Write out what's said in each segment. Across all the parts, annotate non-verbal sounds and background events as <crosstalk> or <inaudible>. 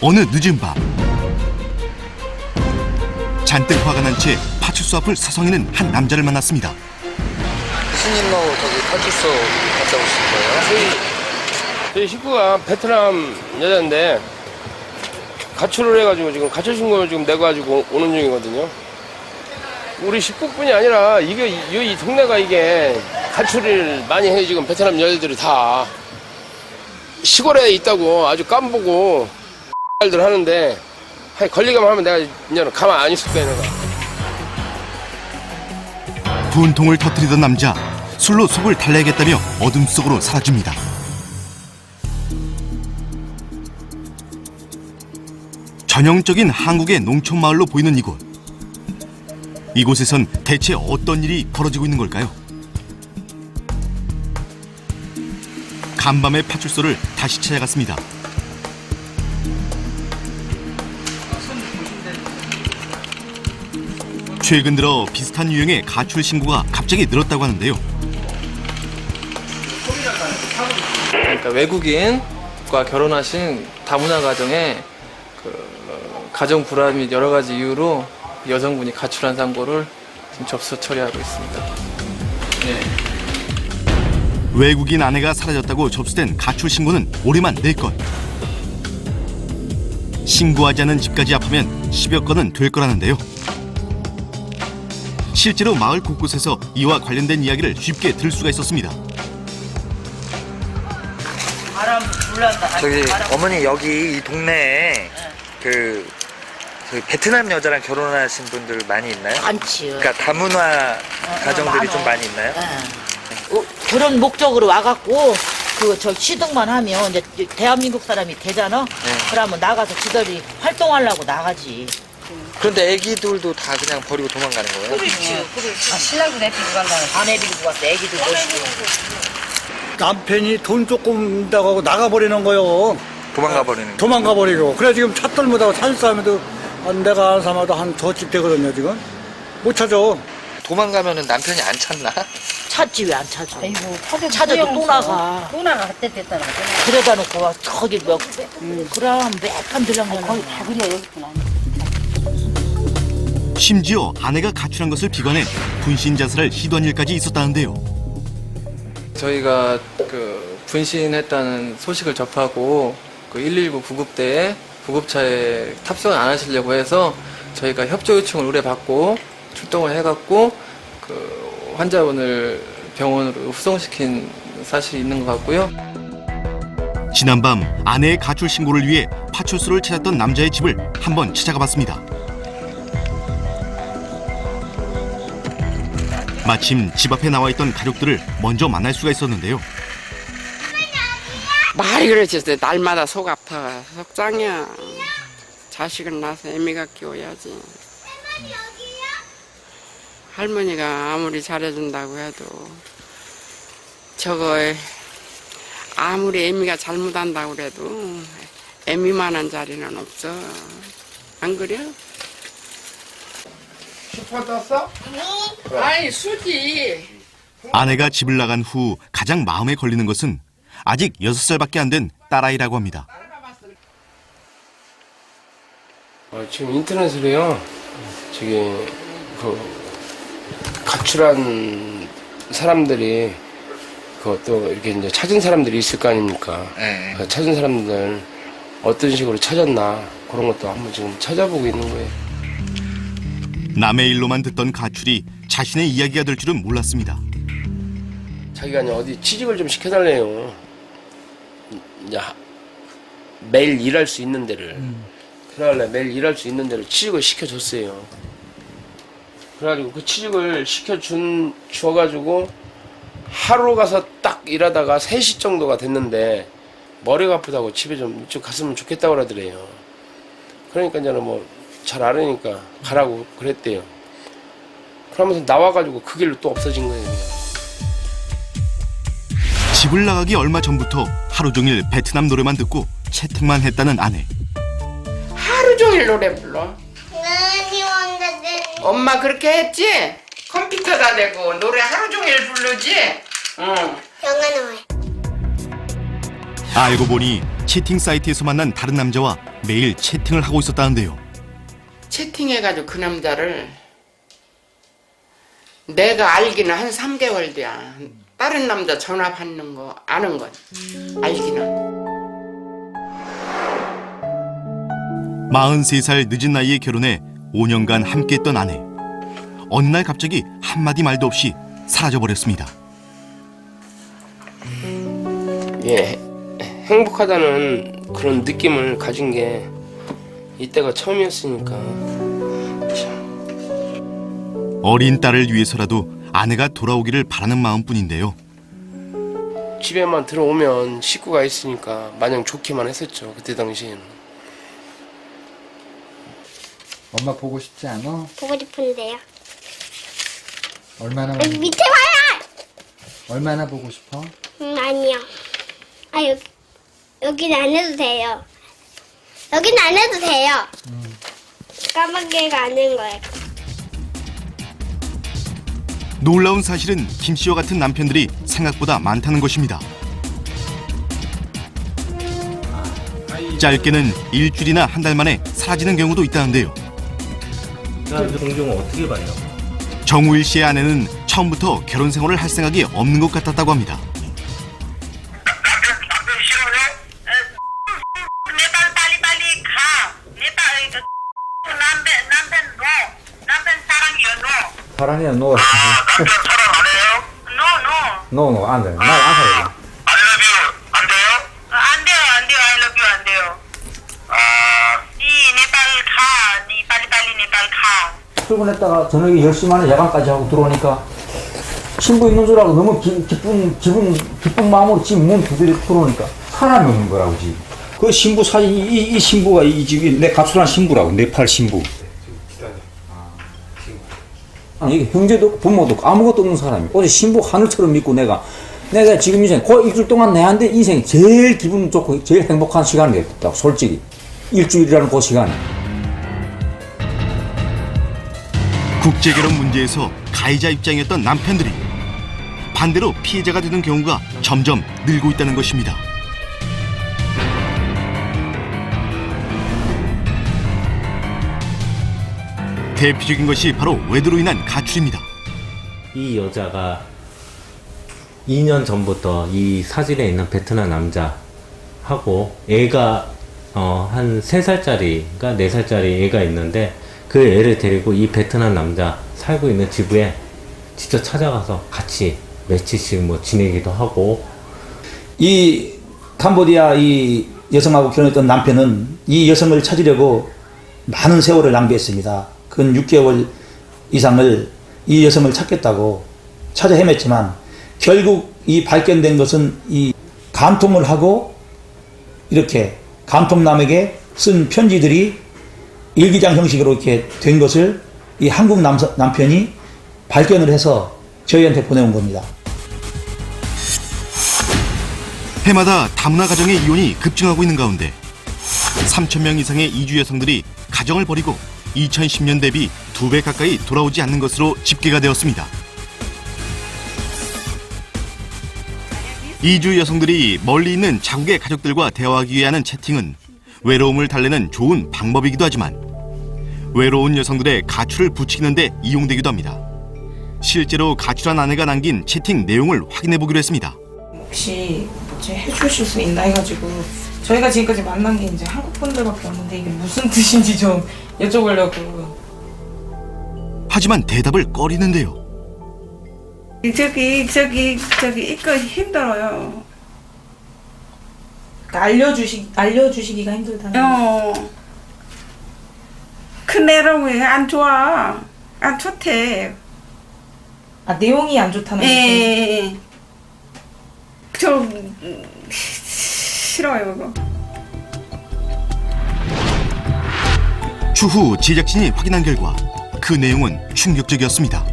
어느 늦은 밤 잔뜩 화가 난 채 파출소 앞을 서성이는 한 남자를 만났습니다. 신임하고 저기 파출소 갔다 오신 거예요? 저희, 저희 식구가 베트남 여자인데 가출을 해가지고 지금 가출 신고를 지금 내가지고 오는 중이거든요. 우리 식구뿐이 아니라 이게 이, 이 동네가 이게 가출을 많이 해 지금 베트남 여자들이 다 시골에 있다고 아주 깜보고 들 하는데 hay 걸리기만 하면 내가 이제는 가만 안 있을 거야 내가. 분통을 터뜨리던 남자 술로 속을 달래겠다며 어둠 속으로 사라집니다. 전형적인 한국의 농촌 마을로 보이는 이곳. 이곳에선 대체 어떤 일이 벌어지고 있는 걸까요? 간밤의 파출소를 다시 찾아갔습니다. 최근 들어 비슷한 유형의 가출 신고가 갑자기 늘었다고 하는데요. 그러니까 외국인과 결혼하신 다문화 가정에 그 어, 가정 불화 및 여러 가지 이유로 여성분이 가출한 상고를 지금 접수 처리하고 있습니다. 외국인 아내가 사라졌다고 접수된 가출 신고는 올해만 4건. 신고하지 않은 집까지 합하면 10여 건은 될 거라는데요. 실제로 마을 곳곳에서 이와 관련된 이야기를 쉽게 들을 수가 있었습니다. 바람 불난다. 저기 바람. 어머니 여기 이 동네에 그 저기 베트남 여자랑 결혼하신 분들 많이 있나요? 많지요. 그러니까 다문화 가정들이 많아. 좀 많이 있나요? 예. 어, 그런 목적으로 와갖고 그저 시등만 하면 이제 대한민국 사람이 되잖아. 네. 그러면 나가서 지들이 활동하려고 나가지. 그런데 애기들도 다 그냥 버리고 도망가는 거예요? 그렇지. 그렇지. 아, 신랑도 내비고 간다. 다 내비고 갔어. 애기도 모시고. 남편이 돈 조금 있다고 하고 나가버리는 거요. 도망가 버리는 거. 도망가 버리고. 그래 지금 차 떨무다고 찾을 사람도 한 내가 아는 사람마다 한 저집 되거든요 지금. 못 찾아. 도망가면은 남편이 안 찾나? 찾지 왜 안 찾아? 아이고, 찾아도 또 나가. 또 나가 그때 됐다는 거. 그래다 놓고 와 저기 몇 음, 그럼 몇판 들랑거려. 거의 다 그래 여기구나. 심지어 아내가 가출한 것을 비관해 분신 자살을 시도한 일까지 있었다는데요. 저희가 그 분신했다는 소식을 접하고 그 119 구급대에 구급차에 탑승을 안 하시려고 해서 저희가 협조 요청을 의뢰받고 출동을 해갖고 그 환자분을 병원으로 후송시킨 사실이 있는 것 같고요. 지난밤 아내의 가출 신고를 위해 파출소를 찾았던 남자의 집을 한번 찾아가 봤습니다. 마침 집 앞에 나와 있던 가족들을 먼저 만날 수가 있었는데요. 말이 그렇지 날마다 속 아파. 속상이야 자식을 낳아서 애미가 키워야지. 할머니가 아무리 잘해준다고 해도 저거 아무리 애미가 잘못한다고 그래도 애미만한 자리는 없어. 안 그래? 슈퍼 떴어? 아니 수지 아내가 집을 나간 후 가장 마음에 걸리는 것은 아직 6살밖에 안 된 딸아이라고 합니다. 어, 지금 인터넷으로요. 저기 그 가출한 사람들이 그것도 이렇게 이제 찾은 사람들이 있을 거 아닙니까? 네. 그 찾은 사람들 어떤 식으로 찾았나 그런 것도 한번 지금 찾아보고 있는 거예요. 남의 일로만 듣던 가출이 자신의 이야기가 될 줄은 몰랐습니다. 자기가 이제 어디 취직을 좀 시켜달래요. 이제 하- 매일 일할 수 있는 데를. 그러길래 매일 일할 수 있는 데를 취직을 시켜줬어요. 그래가지고 그 취직을 시켜준, 줘가지고 하루 가서 딱 일하다가 3시 정도가 됐는데 머리가 아프다고 집에 좀 일찍 갔으면 좋겠다고 그러더래요. 그러니까 이제는 뭐 잘 알으니까 가라고 그랬대요. 그러면서 나와가지고 그 길로 또 없어진 거예요. 그냥. 집을 나가기 얼마 전부터 하루 종일 베트남 노래만 듣고 채팅만 했다는 아내. 하루 종일 노래 불러 엄마 그렇게 했지? 컴퓨터다 대고 노래 하루 종일 부르지? 응. 알고 보니 채팅 사이트에서 만난 다른 남자와 매일 채팅을 하고 있었다는데요. 채팅해가지고 그 남자를 내가 알기는 한 3개월 돼야 다른 남자 전화 받는 거 아는 건 알기는 43살 늦은 나이에 결혼해 5년간 함께했던 아내. 어느 날 갑자기 한마디 말도 없이 사라져버렸습니다. 예, 행복하다는 그런 느낌을 가진 게 이때가 처음이었으니까 어린 딸을 위해서라도 아내가 돌아오기를 바라는 마음뿐인데요. 집에만 들어오면 식구가 있으니까 마냥 좋기만 했었죠 그때 당시에는 엄마 보고 싶지 않아? 보고 싶은데요. 얼마나 여기 밑에 봐요. 얼마나 보고 싶어? 음, 아니요. 아 여기 여기는 안 해도 돼요. 여기는 안 해도 돼요. 까마귀가 아는 거예요. 놀라운 사실은 김 씨와 같은 남편들이 생각보다 많다는 것입니다. 짧게는 일주일이나 한 달 만에 사라지는 경우도 있다는데요. 종종 어떻게 봐요? 정우일 씨의 아내는 처음부터 결혼 생활을 할 생각이 없는 것 같았다고 합니다. 사랑이야 너. 남편 사랑 안 해요? 노 노. 너너 안 돼. 나안 살아. I love you 안 돼요? 안 돼요 안 돼요 I love you 안 돼요. 아, 니내딸 가. 니 빨리 빨리 내딸 가. 출근했다가 저녁에 10시 만에 야간까지 하고 들어오니까 신부 있는 줄 알고 너무 기, 기쁜 기분 기쁜 마음으로 지금 몸 두드려 들어오니까 사람이 없는 거라고 지금. 그 신부 사진 이, 이 신부가 이 집이 내 가출한 신부라고 네팔 신부. 이게 형제도 없고 부모도 없고 아무것도 없는 사람이. 어제 신부 하늘처럼 믿고 내가 내가 지금 인생 그 일주일 동안 내한테 인생 제일 기분 좋고 제일 행복한 시간이 됐다고 솔직히. 일주일이라는 그 시간이. 국제결혼 문제에서 가해자 입장이었던 남편들이 반대로 피해자가 되는 경우가 점점 늘고 있다는 것입니다. 대표적인 것이 바로 외도로 인한 가출입니다. 이 여자가 2년 전부터 이 사진에 있는 베트남 남자하고 애가 어, 한 3살짜리가 4살짜리 애가 있는데 그 애를 데리고 이 베트남 남자 살고 있는 지부에 직접 찾아가서 같이 며칠씩 뭐 지내기도 하고 이 캄보디아 이 여성하고 결혼했던 남편은 이 여성을 찾으려고 많은 세월을 낭비했습니다. 근 6개월 이상을 이 여성을 찾겠다고 찾아 헤맸지만 결국 이 발견된 것은 이 간통을 하고 이렇게 간통남에게 쓴 편지들이 일기장 형식으로 이렇게 된 것을 이 한국 남, 남편이 발견을 해서 저희한테 보내온 겁니다. 해마다 다문화 가정의 이혼이 급증하고 있는 가운데 3천 명 이상의 이주 여성들이 가정을 버리고 2010년 대비 두 배 가까이 돌아오지 않는 것으로 집계가 되었습니다. 이주 여성들이 멀리 있는 자국의 가족들과 대화하기 하는 채팅은 외로움을 달래는 좋은 방법이기도 하지만 외로운 여성들의 가출을 부추기는데 이용되기도 합니다. 실제로 가출한 아내가 남긴 채팅 내용을 확인해 보기로 했습니다. 혹시 뭐지 해주실 수 있나 해가지고 저희가 지금까지 만난 게 이제 한국 분들밖에 없는데 이게 무슨 뜻인지 좀 여쭤보려고 하지만 대답을 꺼리는데요. 저기 저기 저기 이거 힘들어요. 그러니까 알려주시 알려주시기가 힘들다는. 어. 큰 애랑 왜안 좋아? 안 좋대. 아 내용이 안 좋다는 거죠. 예. 저 음, 싫어요 이거. 추후 제작진이 확인한 결과 그 내용은 충격적이었습니다.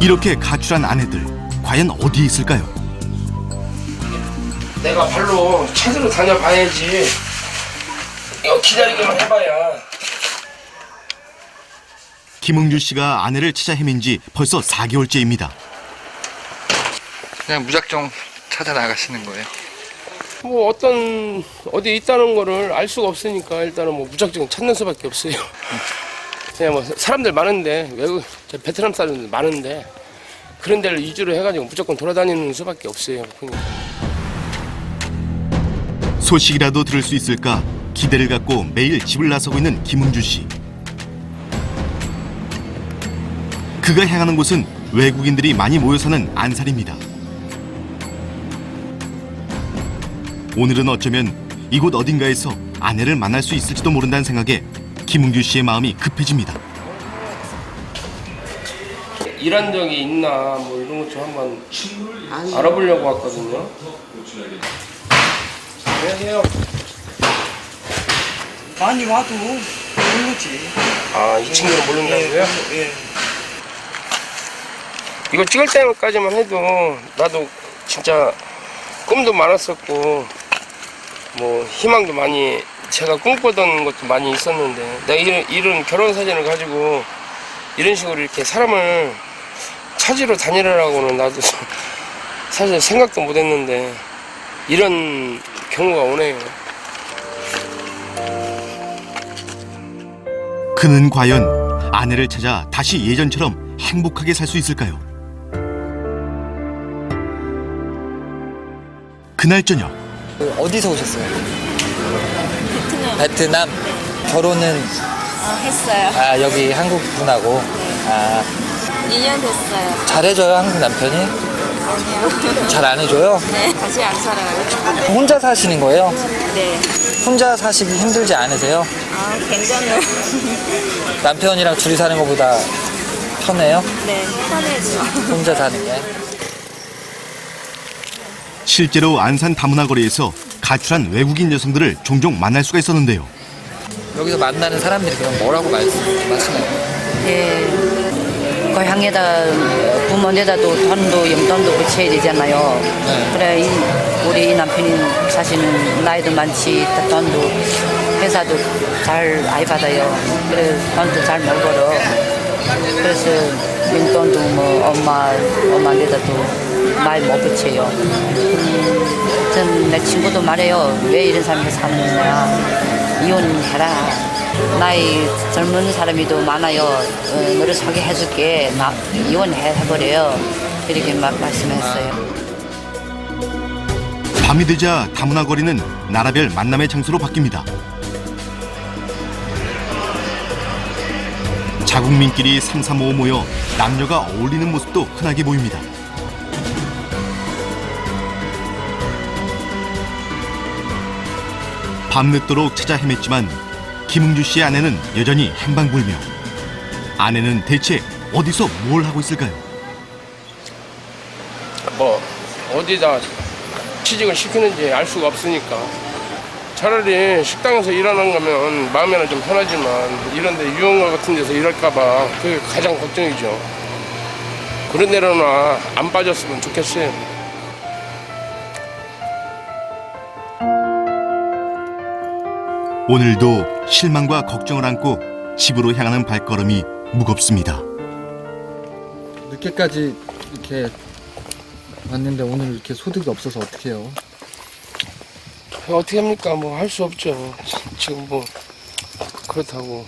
이렇게 가출한 아내들 과연 어디에 있을까요? 내가 발로 찾으러 다녀봐야지 기다리기만 해봐야 김흥주 씨가 아내를 찾아 헤맨 지 벌써 4개월째입니다. 그냥 무작정 찾아 나가시는 거예요? 뭐 어떤 어디 있다는 거를 알 수가 없으니까 일단은 뭐 무작정 찾는 수밖에 없어요. <laughs> 그냥 뭐 사람들 많은데 외국 저 베트남 사람들 많은데 그런 데를 위주로 해가지고 무조건 돌아다니는 수밖에 없어요. 그러니까. 소식이라도 들을 수 있을까 기대를 갖고 매일 집을 나서고 있는 김흥주 씨. 그가 향하는 곳은 외국인들이 많이 모여 사는 안산입니다. 오늘은 어쩌면 이곳 어딘가에서 아내를 만날 수 있을지도 모른다는 생각에 김흥주 씨의 마음이 급해집니다. 일한 적이 있나 뭐 이런 것 좀 한번 알아보려고 왔거든요. 안녕하세요. 많이 와도 모르지. 아, 이 친구는 모른다고요? 예. 이거 찍을 때까지만 해도 나도 진짜 꿈도 많았었고 뭐 희망도 많이 제가 꿈꾸던 것도 많이 있었는데 내가 이런, 이런 결혼 사진을 가지고 이런 식으로 이렇게 사람을 찾으러 다니라고는 나도 <laughs> 사실 생각도 못했는데 이런 경우가 오네요. 그는 과연 아내를 찾아 다시 예전처럼 행복하게 살 수 있을까요? 그날 저녁 어디서 오셨어요? 베트남. 베트남? 결혼은 했어요. 아 여기 한국 분하고 아 2년 됐어요. 잘해줘요 한국 남편이? 아니요. 잘 안 해줘요? 네. 같이 안 살아요. 혼자 사시는 거예요? 네. 혼자 사시기 힘들지 않으세요? 아, 괜찮아요. <laughs> 남편이랑 둘이 사는 것보다 편해요? 네, 편해죠. 혼자 사는 게? 실제로 안산 다문화 거리에서 가출한 외국인 여성들을 종종 만날 수가 있었는데요. 여기서 만나는 사람들이 그럼 뭐라고 말씀, 말씀해요? 예. 고향에다 부모에다도 돈도 용돈도 붙여야 되잖아요. 네. 그래 이, 우리 남편이 사실은 나이도 많지 돈도 회사도 잘 많이 받아요. 그래 돈도 잘 못 벌어. 그래서 용돈도 뭐 엄마 엄마한테도 많이 못 붙여요. 음, 전내 친구도 말해요. 왜 이런 사람이 사는 거야? 이혼해라. 나이 젊은 사람이도 많아요. 어, 너를 소개 해줄게. 나 이혼해버려요. 이렇게 막 말씀했어요. 밤이 되자 다문화 거리는 나라별 만남의 장소로 바뀝니다. 자국민끼리 삼삼오오 모여 남녀가 어울리는 모습도 흔하게 보입니다. 밤늦도록 찾아 헤맸지만 김흥주 씨의 아내는 여전히 행방불명. 아내는 대체 어디서 뭘 하고 있을까요? 뭐 어디다 취직을 시키는지 알 수가 없으니까 차라리 식당에서 일하는 거면 마음에는 좀 편하지만 이런데 유흥가 같은 데서 일할까봐 그게 가장 걱정이죠. 그런 데로나 안 빠졌으면 좋겠어요. 오늘도 실망과 걱정을 안고 집으로 향하는 발걸음이 무겁습니다. 늦게까지 이렇게 왔는데 오늘 이렇게 소득이 없어서 어떻게 해요? 어떻게 합니까? 뭐 할 수 없죠. 지금 뭐 그렇다고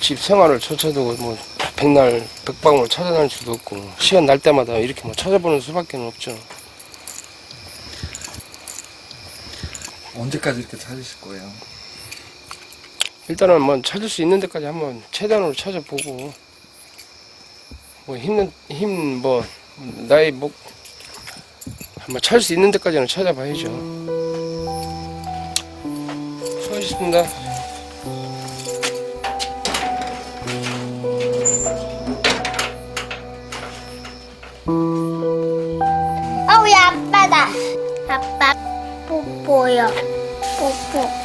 집 생활을 쫓아두고 뭐 백날 백방울 찾아다닐 수도 없고 시간 날 때마다 이렇게 뭐 찾아보는 수밖에 없죠. 언제까지 이렇게 찾으실 거예요? 일단은 뭐 찾을 수 있는 데까지 한번 최대한으로 찾아보고 뭐 힘든 힘 뭐 나의 목 한번 찾을 수 있는 데까지는 찾아봐야죠. 수고하셨습니다. 어, 아우야 아빠다 아빠. 뽀뽀요. 뽀뽀.